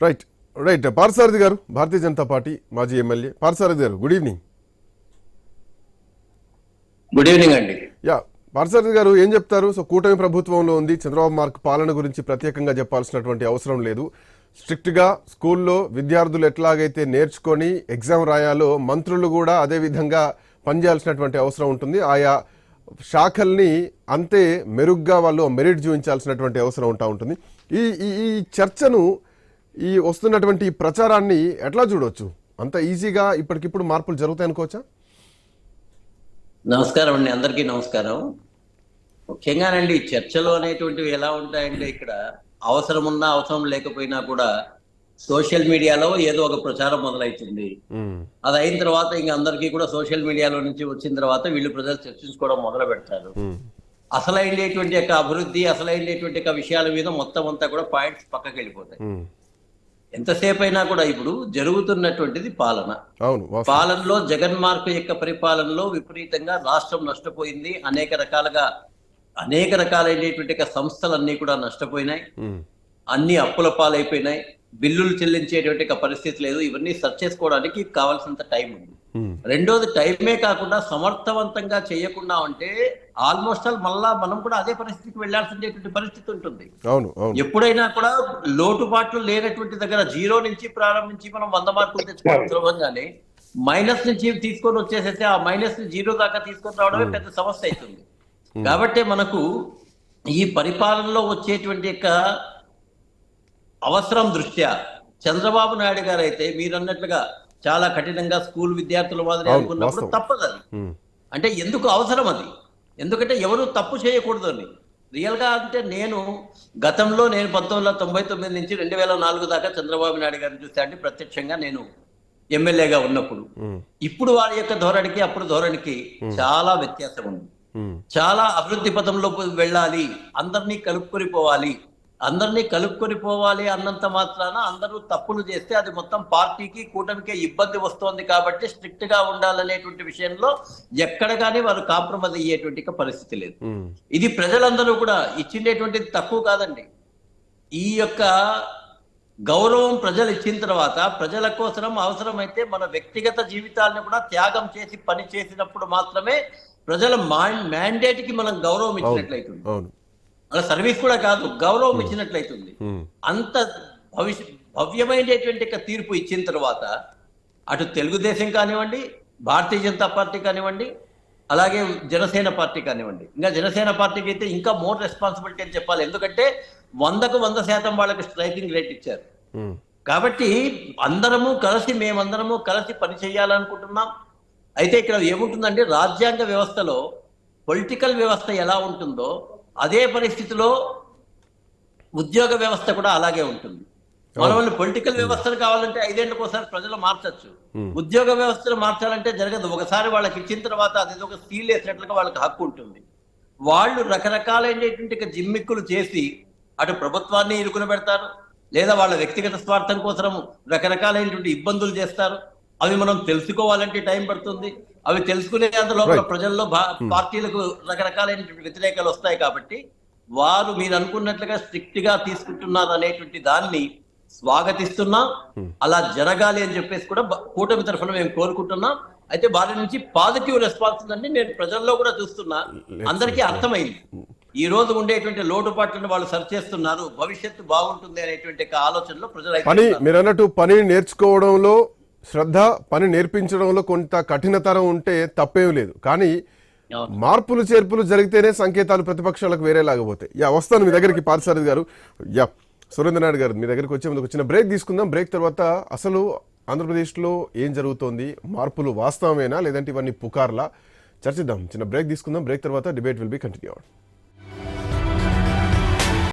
Right right Parthasarathi garu Bharatiya Janata party మాజీ MLA. Parthasarathi garu good evening good evening అండి. Yeah Parthasarathi గారు ఏం చెప్తారు? సో కూటమి ప్రభుత్వంలో ఉంది. చంద్రబాబు మార్క్ పాలన గురించి ప్రత్యేకంగా చెప్పాల్సినటువంటి అవసరం లేదు. స్ట్రిక్ట్గా స్కూల్లో విద్యార్థులు ఎట్లాగైతే నేర్చుకొని ఎగ్జామ్ రాయాలో మంత్రులు కూడా అదే విధంగా పనిచేయాల్సినటువంటి అవసరం ఉంటుంది. ఆయా శాఖల్ని అంతే మెరుగ్గా వాళ్ళు మెరిట్ చూపించాల్సినటువంటి అవసరం ఉంటా ఉంటుంది. ఈ ఈ ఈ చర్చను ఈ వస్తున్నటువంటి ప్రచారాన్ని ఎట్లా చూడొచ్చు అంత ఈజీగా ఇప్పటికిప్పుడు మార్పులు జరుగుతాయి అనుకోవచ్చా నమస్కారం అండి అందరికీ నమస్కారం ముఖ్యంగానండి చర్చలు అనేటువంటివి ఎలా ఉంటాయంటే ఇక్కడ అవసరం ఉన్నా అవసరం లేకపోయినా కూడా సోషల్ మీడియాలో ఏదో ఒక ప్రచారం మొదలవుతుంది మ్మ్. అది అయిన తర్వాత ఇంకా అందరికీ కూడా సోషల్ మీడియాలో నుంచి వచ్చిన తర్వాత వీళ్ళు ప్రజలు చర్చించుకోవడం మొదలు పెడతారు. అసలైనటువంటి యొక్క అభివృద్ధి అసలైనటువంటి యొక్క విషయాల మీద మొత్తం అంతా కూడా పాయింట్స్ పక్కకి వెళ్ళిపోతాయి. ఎంతసేపు అయినా కూడా ఇప్పుడు జరుగుతున్నటువంటిది పాలన అవును. పాలనలో జగన్ మార్కు యొక్క పరిపాలనలో విపరీతంగా రాష్ట్రం నష్టపోయింది అనేక రకాలుగా అనేక రకాలైనటువంటి యొక్క సంస్థలన్నీ కూడా నష్టపోయినాయి. అన్ని అప్పుల పాలైపోయినాయి బిల్లులు చెల్లించేటువంటి పరిస్థితి లేదు ఇవన్నీ సర్చ్ చేసుకోవడానికి కావాల్సినంత టైం ఉంది. రెండోది టైమే కాకుండా సమర్థవంతంగా చేయకుండా ఉంటే ఆల్మోస్ట్ ఆల్ మళ్ళా మనం కూడా అదే పరిస్థితికి వెళ్ళాల్సినటువంటి పరిస్థితి ఉంటుంది. అవును ఎప్పుడైనా కూడా లోటుపాట్లు లేనటువంటి దగ్గర జీరో నుంచి ప్రారంభించి మనం వంద మార్కులు తెచ్చుకోవడం సులభంగానే మైనస్ నుంచి తీసుకొని వచ్చేసేస్తే ఆ మైనస్ని జీరో దాకా తీసుకొని రావడమే పెద్ద సమస్య అవుతుంది. కాబట్టి మనకు ఈ పరిపాలనలో వచ్చేటువంటి యొక్క అవసరం దృష్ట్యా చంద్రబాబు నాయుడు గారు అయితే మీరు అన్నట్లుగా చాలా కఠినంగా స్కూల్ విద్యార్థుల మాదిరి అనుకున్నప్పుడు. తప్పదు. అంటే ఎందుకు అవసరం అది ఎందుకంటే ఎవరు తప్పు చేయకూడదు అని రియల్గా అంటే నేను గతంలో నేను పంతొమ్మిది వందల తొంభై తొమ్మిది నుంచి రెండు వేల నాలుగు దాకా చంద్రబాబు నాయుడు గారిని చూస్తే అంటే ప్రత్యక్షంగా నేను ఎమ్మెల్యేగా ఉన్నప్పుడు. ఇప్పుడు వారి యొక్క ధోరణికి అప్పుడు ధోరణికి చాలా వ్యత్యాసం ఉంది. చాలా అభివృద్ధి పథంలో వెళ్ళాలి అందరినీ కలుపుకొని పోవాలి అందరినీ కలుపుకొని పోవాలి అన్నంత మాత్రాన అందరూ తప్పులు చేస్తే అది మొత్తం పార్టీకి కూటమికే ఇబ్బంది వస్తోంది కాబట్టి స్ట్రిక్ట్గా ఉండాలనేటువంటి విషయంలో ఎక్కడ కానీ వారు కాంప్రమైజ్ అయ్యేటువంటి పరిస్థితి లేదు. ఇది ప్రజలందరూ కూడా ఇచ్చిండేటువంటిది తక్కువ కాదండి. ఈ యొక్క గౌరవం ప్రజలు ఇచ్చిన తర్వాత ప్రజల కోసం అవసరమైతే మన వ్యక్తిగత జీవితాలను కూడా త్యాగం చేసి పని చేసినప్పుడు మాత్రమే ప్రజల మ్యాండేట్కి మనం గౌరవం ఇచ్చినట్లయితుంది. అలా సర్వీస్ కూడా కాదు గౌరవం ఇచ్చినట్లయితుంది. అంత భవిష్య భవ్యమైనటువంటి తీర్పు ఇచ్చిన తర్వాత అటు తెలుగుదేశం కానివ్వండి భారతీయ జనతా పార్టీ కానివ్వండి అలాగే జనసేన పార్టీ కానివ్వండి. ఇంకా జనసేన పార్టీకి అయితే ఇంకా మోర్ రెస్పాన్సిబిలిటీ అని చెప్పాలి. ఎందుకంటే వందకు వంద శాతం వాళ్ళకి స్ట్రైకింగ్ రేట్ ఇచ్చారు. కాబట్టి అందరము కలిసి మేమందరము కలిసి పని చేయాలనుకుంటున్నాం. అయితే ఇక్కడ ఏముంటుందంటే రాజ్యాంగ వ్యవస్థలో పొలిటికల్ వ్యవస్థ ఎలా ఉంటుందో అదే పరిస్థితిలో ఉద్యోగ వ్యవస్థ కూడా అలాగే ఉంటుంది. మన పొలిటికల్ వ్యవస్థను కావాలంటే ఐదేళ్ళకు ఒకసారి ప్రజలు మార్చచ్చు. ఉద్యోగ వ్యవస్థను మార్చాలంటే జరగదు. ఒకసారి వాళ్ళకి ఇచ్చిన తర్వాత అది ఒక సీల్ వేసినట్లుగా వాళ్ళకి హక్కు ఉంటుంది. వాళ్ళు రకరకాలైనటువంటి జిమ్మిక్కులు చేసి అటు ప్రభుత్వాన్ని ఇరుకున పెడతారు. లేదా వాళ్ళ వ్యక్తిగత స్వార్థం కోసం రకరకాలైనటువంటి ఇబ్బందులు చేస్తారు. అవి మనం తెలుసుకోవాలంటే టైం పడుతుంది. అవి తెలుసుకునే లోపల Right. ప్రజల్లో భా- పార్టీలకు రకరకాలైనటువంటి వ్యతిరేకాలు వస్తాయి కాబట్టి వారు మీరు అనుకున్నట్లుగా స్ట్రిక్ట్గా తీసుకుంటున్నారు అనేటువంటి దాన్ని స్వాగతిస్తున్నాం అలా జరగాలి అని చెప్పేసి కూడా కూటమి తరఫున మేము కోరుకుంటున్నాం. అయితే వారి నుంచి పాజిటివ్ రెస్పాన్స్ ఉందండి. నేను ప్రజల్లో కూడా చూస్తున్నా. అందరికీ అర్థమైంది. ఈ రోజు ఉండేటువంటి లోటుపాట్లను వాళ్ళు సరి చేస్తున్నారు. భవిష్యత్తు బాగుంటుంది అనేటువంటి ఆలోచనలో ప్రజలు పని. మీరు అన్నట్టు పని నేర్చుకోవడంలో శ్రద్ధ పని నేర్పించడంలో కొంత కఠినతరం ఉంటే తప్పేం లేదు. కానీ. మార్పులు చేర్పులు జరిగితేనే సంకేతాలు ప్రతిపక్షాలకు వేరేలాగా పోతాయి. యా వస్తాను మీ దగ్గరికి పార్సారథి గారు. యా సురేంద్ర నాయుడు గారు మీ దగ్గరికి వచ్చే ముందుకు చిన్న బ్రేక్ తీసుకుందాం. బ్రేక్ తర్వాత అసలు ఆంధ్రప్రదేశ్లో ఏం జరుగుతోంది? మార్పులు వాస్తవమేనా? లేదంటే ఇవన్నీ పుకార్లా? చర్చిద్దాం. చిన్న బ్రేక్ తీసుకుందాం. బ్రేక్ తర్వాత డిబేట్ విల్ బి కంటిన్యూ